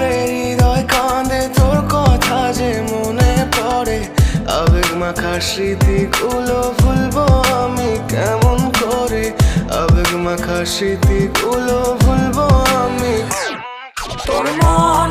পরে হৃদয় কাঁদে, তোর কথা যে মনে পড়ে। আবেগ মাখা স্মৃতিগুলো ভুলবো আমি কেমন করে? আবেগ মাখা স্মৃতিগুলো ভুলবো আমি। তোর মন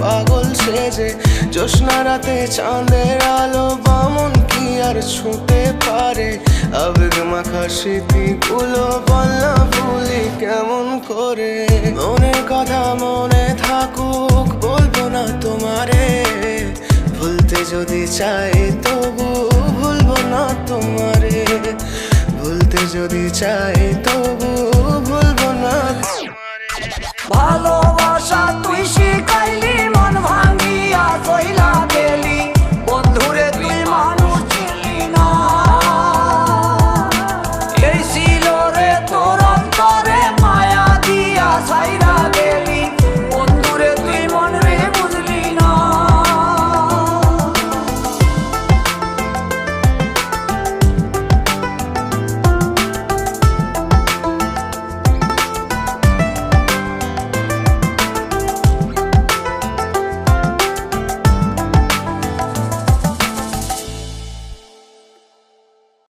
পাগল সেজে জোসনা রাতে চাঁদের আলো বামন কি আর ছুঁতে পারে? আবেগ মাখা স্মৃতি গুলো বললা ভুলি কেমন করে? মনের কথা মনে থাকুক, বলব না তোমারে। ভুলতে যদি চাই তবু ভুলবো না তোমারে। ভুলতে যদি চাই তবু ভুলবো না ভালো